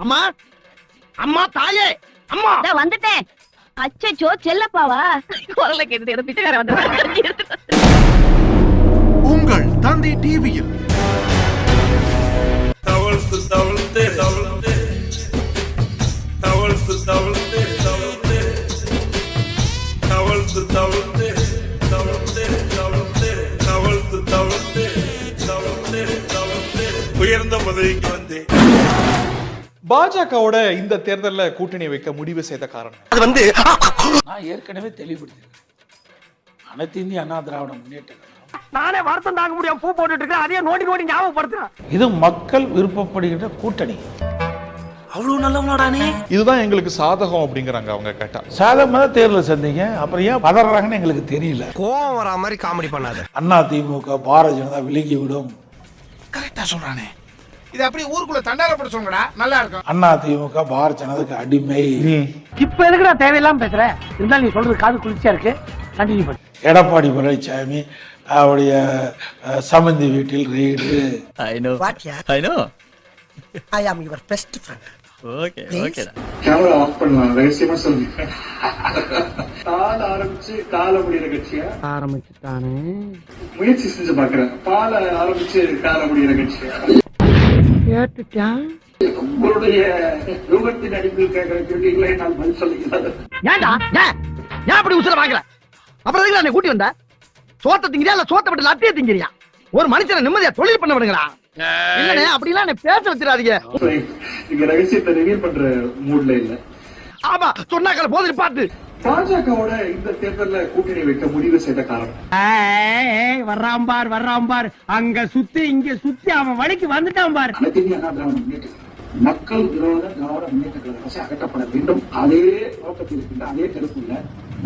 அம்மா அம்மா தாயே அம்மா. இதோ வந்துட்டேன். அச்சச்சோ செல்லப்பாவா? குரலை கேட்டு எனக்கு பிச்சைக்கார வந்து உங்கள் தந்தை டிவியில் பாஜகவோட இந்த தேர்தல்ல கூட்டணி வைக்க முடிவு செய்த காரணம். அது வந்து நான் ஏற்கனவே தெளிவுபடுத்திருக்கேன் அனைத்து இந்திய அண்ணா திராவிட முன்னேற்ற நானே வருத்தம் தாங்க முடியாம பூ போட்டுட்டு இருக்கேன் அதையே நோண்டி நோண்டி ஞாபகப்படுத்துறேன். இது மக்கள் விருப்பப்படுகின்ற கூட்டணி. அவ்வளவு நல்லவனாடா நீ? இதுதான் எங்களுக்கு சாதகம் அப்படிங்கிறாங்க அவங்க கேட்டா. சாதகமாக தான் தேர்தலை சந்திங்க. அப்புறம் ஏன் பதறாங்கன்னு எங்களுக்கு தெரியல. கோவம் வரா மாதிரி காமெடி பண்ணாத. அண்ணா திமுக பாரதிய ஜனதா விலகி விடும் கரெக்டா சொல்றானே. இது அப்படியே ஊருக்குள்ள தண்டாரப்பட சொல்லுங்கடா நல்லா இருக்கும். அண்ணா திமுக பாரதிய ஜனதாக்கு அடிமை. இப்ப எதுக்குடா தேவையில்லாம பேசுற? இருந்தாலும் நீ சொல்றது காது குளிர்ச்சியா இருக்கு. கண்டினியூ பண்ணு எடப்பாடி பழனிசாமி அவருடைய அஹ், சம்பந்தி வீட்டில் raid what you I know. I am your best friend. Camera off பண்ணலாம் ரகசியமா ஆரம்பிச்சு கட்சியா? ஆரம்பிச்சுட்டானே. முயற்சி செஞ்சு பாக்குறேன். பால ஆரம்பிச்சு கால முடிகிற கட்சியா? கேட்டுட்டான். உங்களுடைய ரூபத்தின் அடிப்பில் கேட்கிற கேள்விகளை நான் பதில் சொல்லுகிறேன் ஏன்டா ஏன்? ஏன் அப்படி உசுர வாங்கல? அப்புறம் எதுக்கு நான் கூட்டி வந்த? சோத்த திங்கிறியா இல்ல சோத்த விட்டு லட்டிய திங்கிறியா? ஒரு மனுஷனை நிம்மதியா தொழில் பண்ண விடுங்களா இல்லனே அப்படிலாம் என்னை பேச வச்சிடாதீங்க. நீங்க ரகசியத்தை ரிவீல் பண்ற மூட்ல இல்ல. ஆமா சொன்னாக்கல போது பார்த்து. பாஜகவோட இந்த தேர்தல்ல கூட்டணி வைக்க முடிவு செய்த காரணம் வர்றான் பார் வர்றான் பார். அங்க சுத்தி இங்க சுத்தி அவன் வழிக்கு வந்துட்டான் பார். மக்கள் விரோத திராவிட முன்னேற்ற கழக அரசு அகற்றப்பட வேண்டும். அதே நோக்கத்தில் இருக்கின்ற அதே கருத்துள்ள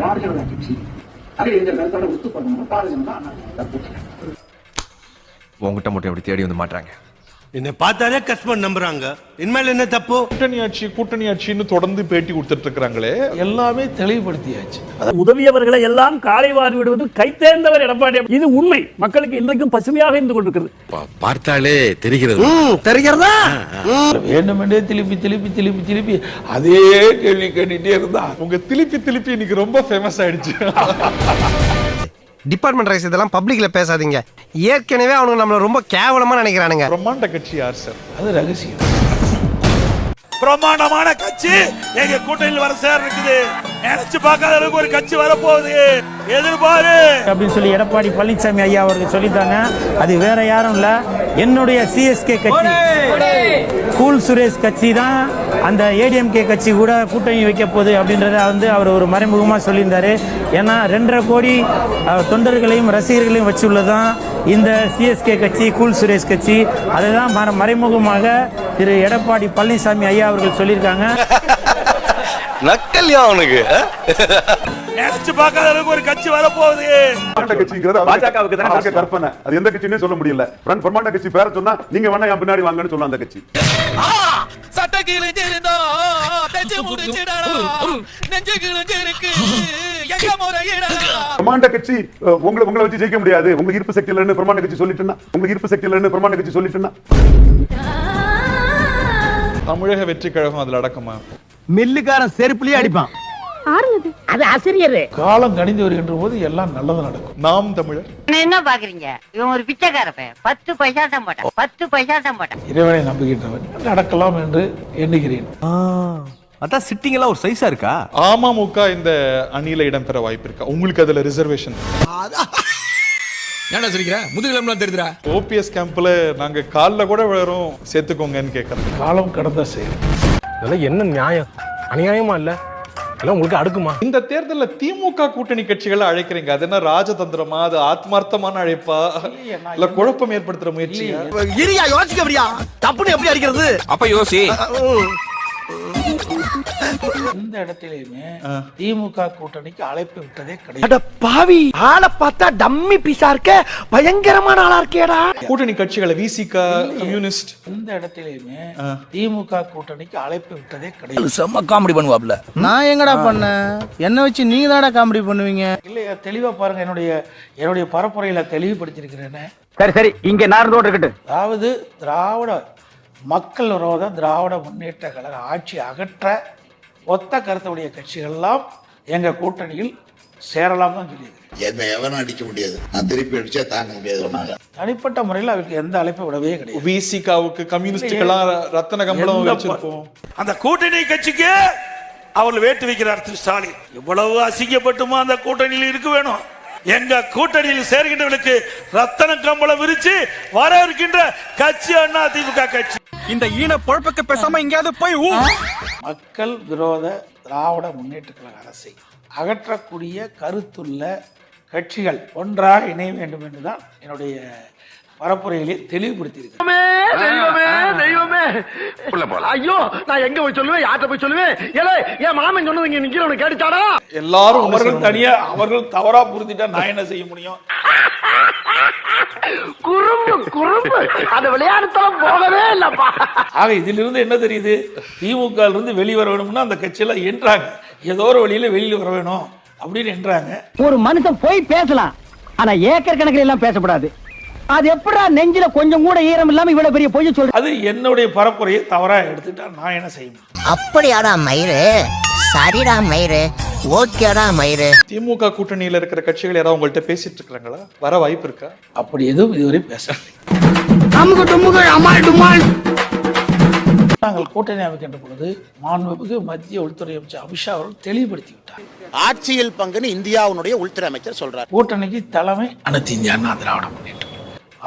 பாரதிய ஜனதா கட்சி அதே இந்த கருத்தோட ஒத்து பண்ணணும் பாரதிய ஜனதா உங்ககிட்ட மட்டும் எப்படி தேடி வந்து மாட்டாங்க என்னை பார்த்தாலே கஸ்டமர் நம்புறாங்க. இனிமேல் என்ன தப்பு? கூட்டணி ஆட்சி கூட்டணி ஆட்சின்னு தொடர்ந்து பேட்டி கொடுத்துட்டு இருக்காங்களே எல்லாமே தெளிவுபடுத்தியாச்சு. உதவியவர்களை எல்லாம் காலை வாரி விடுவது கைத்தேர்ந்தவர் எடப்பாடி. இது உண்மை. மக்களுக்கு இன்றைக்கும் பசுமையாக இருந்து கொண்டிருக்கிறது. பார்த்தாலே தெரிகிறது. தெரிகிறதா? வேண்டுமென்றே திருப்பி திருப்பி திருப்பி திருப்பி அதே கேள்வி கேட்டுட்டே இருந்தா. உங்க திருப்பி திருப்பி இன்னைக்கு ரொம்ப ஃபேமஸ் ஆயிடுச்சு. டிபார்ட்மெண்ட் ரைஸ் இதெல்லாம் பப்ளிக்ல பேசாதீங்க. ஏற்கனவே அவனுங்க நம்மள ரொம்ப கேவலமா நினைக்கிறானுங்க. பிரம்மாண்ட கட்சி யார் சார்? அது ரகசியம். பிரம்மாண்டமான கட்சி எங்க கூட்டணியில் வர சேர் இருக்குது. நினைச்சு பார்க்காத அளவுக்கு ஒரு கட்சி வரப்போகுது. எதிர்பாரு. அப்படின்னு சொல்லி எடப்பாடி பழனிசாமி ஐயா அவர்கள் சொல்லித்தாங்க அது வேற யாரும் இல்ல. என்னுடைய சிஎஸ்கே கட்சி. கூல் சுரேஷ் கட்சி தான் அந்த ஏடிஎம்கே கட்சி கூட கூட்டணி வைக்க போகுது அப்படின்றத வந்து அவர் ஒரு மறைமுகமாக சொல்லியிருந்தாரு. ஏன்னா ரெண்டரை கோடி தொண்டர்களையும் ரசிகர்களையும் வச்சுள்ளதான் இந்த சிஎஸ்கே கட்சி கூல் சுரேஷ் கட்சி. அதை தான் மற- மறைமுகமாக திரு எடப்பாடி பழனிசாமி ஐயா அவர்கள் சொல்லியிருக்காங்க. நக்கல்யா அவனுக்கு நினைச்சு பார்க்காத அளவுக்கு ஒரு கட்சி வரப்போகுது. பாஜகவுக்கு தான் கற்பனை. அது எந்த கட்சினே சொல்ல முடியல. பிரம்மாண்ட கட்சி பேர சொன்னா நீங்க வேணா என் பின்னாடி வாங்கன்னு சொல்ல அந்த கட்சி. சட்ட கிழிஞ்சிருந்தோ தச்சு முடிச்சிடா நெஞ்சு கிழிஞ்சிருக்கு எங்க முறையிடா. பிரம்மாண்ட கட்சி உங்களை உங்களை வச்சு ஜெயிக்க முடியாது. உங்களுக்கு இருப்பு சக்தி இல்லைன்னு பிரம்மாண்ட கட்சி சொல்லிட்டுனா உங்களுக்கு இருப்பு சக்தி இல்லைன்னு பிரம்மாண்ட கட்சி சொல்லிட்டுனா தமிழக வெற்றி கழகம் அதுல அடக்கமா? மில்லுக்காரன் செருப்புலயே அடிப்பான். அது ஆசிரியர். காலம் கணிந்து வருகின்ற போது எல்லாம் நல்லது நடக்கும். நாம் தமிழர். என்ன பாக்குறீங்க? இவன் ஒரு பிச்சைக்கார பையன். பத்து பைசா தான் போட்டான் பத்து பைசா தான் போட்டான் இறைவனை நம்புகின்றவன். நடக்கலாம் என்று எண்ணுகிறேன். அதான் சிட்டிங் எல்லாம் ஒரு சைஸா இருக்கா? அமமுக இந்த அணியில இடம்பெற வாய்ப்பு இருக்கா? உங்களுக்கு அதுல ரிசர்வேஷன் என்ன சொல்லிக்கிற முதுகிழம்புலாம் தெரியுதுடா. ஓபிஎஸ் கேம்ப்ல நாங்க கால்ல கூட விழுறோம். சேர்த்துக்கோங்கன்னு கேக்குறேன். காலம் கடந்த செயல். இதெல்லாம் என்ன நியாயம்? அநியாயமா இல்ல? எல்லாம் உங்களுக்கு அடுக்குமா? இந்த தேர்தல்ல திமுக கூட்டணி கட்சிகளை அழைக்கிறீங்க. அது என்ன ராஜதந்திரமா? அது ஆத்மார்த்தமான அழைப்பா? இல்ல குழப்பம் ஏற்படுத்துற முயற்சியா? இரியா யோசிக்க தப்புன்னு எப்படி அடிக்கிறது? அப்ப யோசி. இந்த இடத்திலேயுமே திமுக கூட்டணிக்கு அழைப்பு விட்டதே கிடையாது. அட பாவி ஆளை பார்த்தா டம்மி பீஸா இருக்க பயங்கரமான ஆளா இருக்கேடா கூட்டணி கட்சிகளை விசிக கம்யூனிஸ்ட். இந்த இடத்திலேயுமே திமுக கூட்டணிக்கு அழைப்பு விட்டதே கிடையாது. செம்ம காமெடி பண்ணுவாப்ல. நான் எங்கடா பண்ணேன் என்ன வச்சு நீங்க தானடா காமெடி பண்ணுவீங்க. இல்லையா தெளிவா பாருங்க என்னுடைய என்னுடைய பரப்புரையில தெளிவுபடுத்தியிருக்கிறேனே. சரி சரி இங்க நான் இருக்கட்டும் அதாவது திராவிட மக்கள் விரோத திராவிட முன்னேற்ற கழக ஆட்சி அகற்ற ஒத்த கருத்துடைய கட்சிகள்லாம் எங்கள் கூட்டணியில் சேரலாம் தான் சொல்லியிருக்கிறேன் என்ன எவனும் அடிக்க முடியாது. நான் திருப்பி அடிச்சா தாங்க முடியாது தனிப்பட்ட முறையில் அவருக்கு எந்த அழைப்பும் விடவே கிடையாது. விசிகாவுக்கு கம்யூனிஸ்டுக்கெல்லாம் ரத்தன கம்பளம் வச்சிருப்போம். அந்த கூட்டணி கட்சிக்கு அவர் வேட்டு வைக்கிறார் திரு ஸ்டாலின். இவ்வளவு அசிங்கப்பட்டுமா அந்த கூட்டணியில் இருக்க வேணும்? எங்க கூட்டணியில் சேர்கின்றவர்களுக்கு ரத்தன கம்பளம் விரிச்சு வர இருக்கின்ற கட்சி அண்ணா திமுக கட்சி. இந்த ஈன பொழப்புக்கு பேசாம எங்கேயாவது போய் ஊ. மக்கள் விரோத திராவிட முன்னேற்ற கழக அரசை அகற்றக்கூடிய கருத்துள்ள கட்சிகள் ஒன்றாக இணைய வேண்டும் என்றுதான் என்னுடைய பரப்புரையிலே தெளிவுபடுத்தியிருக்கிறேன். தெய்வமே தெய்வமே ஐயோ நான் எங்க போய் சொல்லுவேன்? யார்கிட்ட போய் சொல்லுவேன்? ஏலே என் மாமன் சொன்னது இங்க நிக்கிறவனு கேட்டுச்சாடா எல்லாரும் அவர்கள். தனியா அவர்கள் தவறா புரிஞ்சுட்டா நான் என்ன செய்ய முடியும்? குறும்பு குறும்பு. அந்த விளையாடுத்தலம் போகவே இல்லப்பா. ஆக இதிலிருந்து என்ன தெரியுது? திமுக இருந்து வெளிவர வேணும்னா அந்த கட்சியெல்லாம் என்றாங்க. ஏதோ ஒரு வழியில வெளியில வர வேணும் அப்படின்னு என்றாங்க. ஒரு மனுஷன் போய் பேசலாம். ஆனா ஏக்கர் கணக்கில் எல்லாம் பேசக்கூடாது அது எப்படா நெஞ்சில கொஞ்சம் கூட ஈரம் இல்லாம இவ்வளவு பெரிய பொய்ய சொல்ற அது என்னுடைய பரப்புரையை தவறா எடுத்துட்டா நான் என்ன செய்ய முடியும் அப்படியாடா மயிறு. சரிடா மயிறு. ஓகேடா மயிறு. திமுக கூட்டணியில இருக்கிற கட்சிகள் யாராவது உங்கள்ட்ட பேசிட்டு இருக்காங்களா வர வாய்ப்பு இருக்கா? அப்படி எதுவும் இதுவரை டுமால் நாங்கள் கூட்டணி அமைக்கின்ற பொழுது மாண்புமிகு மத்திய உள்துறை அமைச்சர் அமித்ஷா அவர்கள் தெளிவுபடுத்தி விட்டார் ஆட்சியில் பங்குன்னு இந்தியாவுடைய உள்துறை அமைச்சர் சொல்றார். கூட்டணிக்கு தலைமை அனைத்து இந்திய அண்ணா திராவிட முன்னேற்றம்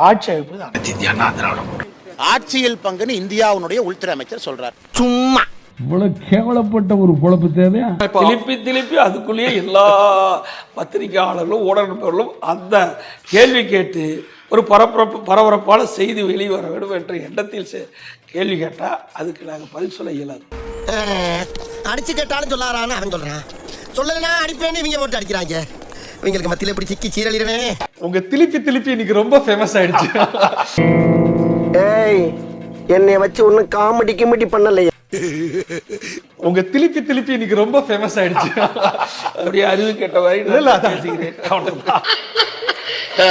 ஆட்சி அமைப்பது அனைத்து இந்திய அண்ணா திராவிட முன்னேற்றம் ஆட்சியில் பங்குன்னு இந்தியாவுடைய உள்துறை அமைச்சர் சொல்றார். சும்மா இவ்வளவு கேவலப்பட்ட ஒரு பொழப்பு தேவையா? திருப்பி திருப்பி அதுக்குள்ளேயே எல்லா பத்திரிகையாளர்களும் ஊடகங்களும் அந்த கேள்வி கேட்டு ஒரு பரபரப்பு பரபரப்பான செய்தி வெளிவர வேண்டும் என்ற எண்ணத்தில் செ- கேள்வி கேட்டால் அதுக்கு நாங்கள் பதில் சொல்ல இயலாது. அடிச்சு கேட்டாலும் சொல்லாரான்னு அவன் சொல்றான். சொல்லலைன்னா அடிப்பேன்னு இவங்க போட்டு அடிக்கிறாங்க. இவங்களுக்கு மத்தியில இப்படி சிக்கி சீரழிறனே உங்க திருப்பி திருப்பி இன்னைக்கு ரொம்ப ஃபேமஸ் ஆயிடுச்சு. ஏய் என்னைய வச்சு ஒண்ணும் காமெடி கிமெடி பண்ணலையே. உங்க திருப்பி திருப்பி இன்னைக்கு ரொம்ப ஃபேமஸ் ஆயிடுச்சு. அப்படியே அறிவு கேட்ட மாதிரி.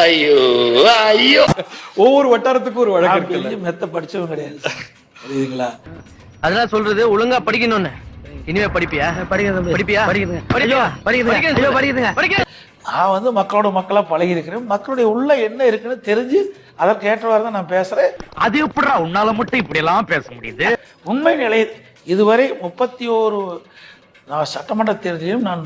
ஐயோ ஐயோ. ஒவ்வொரு வட்டாரத்துக்கும் ஒரு வழக்கு பெரிய மெத்த படிச்சவன் கிடையாது. புரியுதுங்களா? அதெல்லாம் சொல்றது ஒழுங்கா படிக்கணும்னு. இனிமே படிப்பியா? படிக்கிறது படிப்பியா? படிக்கிறதுங்க படிக்கிறதுங்க படிக்கிறதுங்க படிக்கிறதுங்க நான் வந்து மக்களோட மக்களா பழகி இருக்கிறேன். மக்களுடைய உள்ள என்ன இருக்குன்னு தெரிஞ்சு அதற்கு ஏற்றவாறு தான் நான் பேசுறேன். அது எப்படிடா உன்னால மட்டும் இப்படி எல்லாம் பேச முடியுது? உண்மை நிலை இதுவரை முப்பத்தி ஓரு சட்டமன்ற தேர்தலிலும் நான்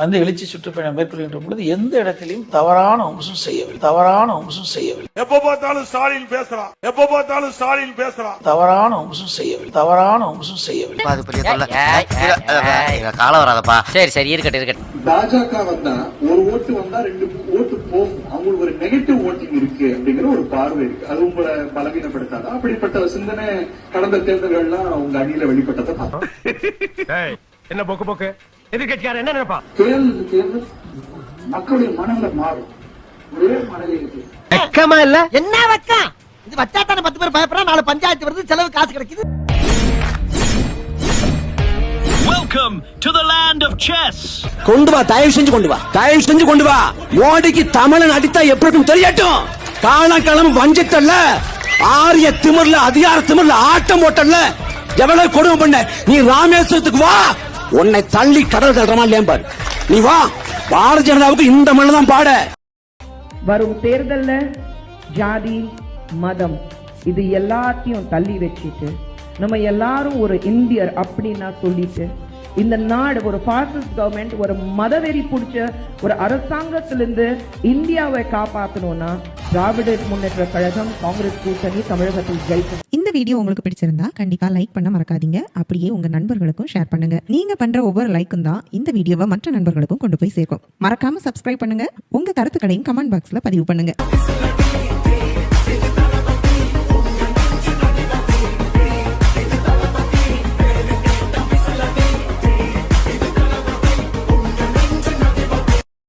வந்து எழுச்சி சுற்றுப்பயணம் மேற்கொள்கின்ற பொழுது எந்த இடத்திலையும் தவறான அம்சம் செய்யவில்லை. தவறான அம்சம் செய்யவில்லை. எப்ப பார்த்தாலும் ஸ்டாலின் பேசுறான். எப்ப பார்த்தாலும் ஸ்டாலின் பேசுறான். தவறான அம்சம் செய்யவில்லை. தவறான அம்சம் செய்யவில்லை. அது பெரிய தொல்லை. காலம் வராதப்பா. சரி சரி இருக்கட்டும் இருக்கட்டும். பாஜக வந்தா ஒரு ஓட்டு வந்தா ரெண்டு ஓட்டு போகும். அவங்களுக்கு ஒரு நெகட்டிவ் ஓட்டிங் இருக்கு அப்படிங்கிற ஒரு பார்வை இருக்கு. அது உங்களை பலவீனப்படுத்தாதா? அப்படிப்பட்ட சிந்தனை கடந்த தேர்தல்கள்லாம் உங்க அணியில வெளிப்பட்டதை பார்த்தோம் என்ன போக்கு போக்கு? எதிர்கட்சியார் என்ன நினைப்பா? தேர்தல் தேர்தல் மக்களுடைய மனநிலை மாறும். ஒரே மனநிலை இருக்கு. வெக்கமா இல்ல? என்ன வெக்கம்? இது வச்சா தானே பத்து பேர் பயப்படுறா நாலு பஞ்சாயத்து வருது செலவு காசு கிடைக்குது. Welcome to the land of chess கொண்டு வா தயவு செஞ்சு கொண்டு வா. தயவு செஞ்சு கொண்டு வா. மோடிக்கு தமிழன் அடித்தா எப்படிக்கும் தெரியட்டும்? காலக்கிழமை வஞ்சத்தல்ல ஆரிய திமிர்ல அதிகார திமிர்ல ஆட்டம் போட்டல்ல. எவ்வளவு கொடுமை பண்ண? நீ ராமேஸ்வரத்துக்கு வா. உன்னை தள்ளி கடல் தள்ளுறமா இல்லையா நீ வா. பாரதிய ஜனதாவுக்கு இந்த மண்ணு தான் பாட. வரும் தேர்தல்ல ஜாதி மதம் இது எல்லாத்தையும் தள்ளி வச்சுட்டு நம்ம எல்லாரும் ஒரு இந்தியர் அப்படின்னா சொல்லிட்டு இந்த நாடு ஒரு பாசிஸ்ட் கவர்மெண்ட் ஒரு மதவெறி பிடிச்ச ஒரு அரசாங்கத்திலிருந்து இந்தியாவை காப்பாத்தணும்னா திராவிட முன்னேற்ற கழகம் காங்கிரஸ் கூட்டணி தமிழகத்தில் ஜெயிக்கும். இந்த வீடியோ உங்களுக்கு பிடிச்சிருந்தா கண்டிப்பா லைக் பண்ண மறக்காதீங்க. அப்படியே உங்க நண்பர்களுக்கும் ஷேர் பண்ணுங்க. நீங்க பண்ற ஒவ்வொரு லைக்கும் தான் இந்த வீடியோவை மற்ற நண்பர்களுக்கும் கொண்டு போய் சேர்க்கும். மறக்காம சப்ஸ்கிரைப் பண்ணுங்க. உங்க கருத்துக்களையும் கமெண்ட் பாக்ஸ்ல பதிவு பண்ணுங்க.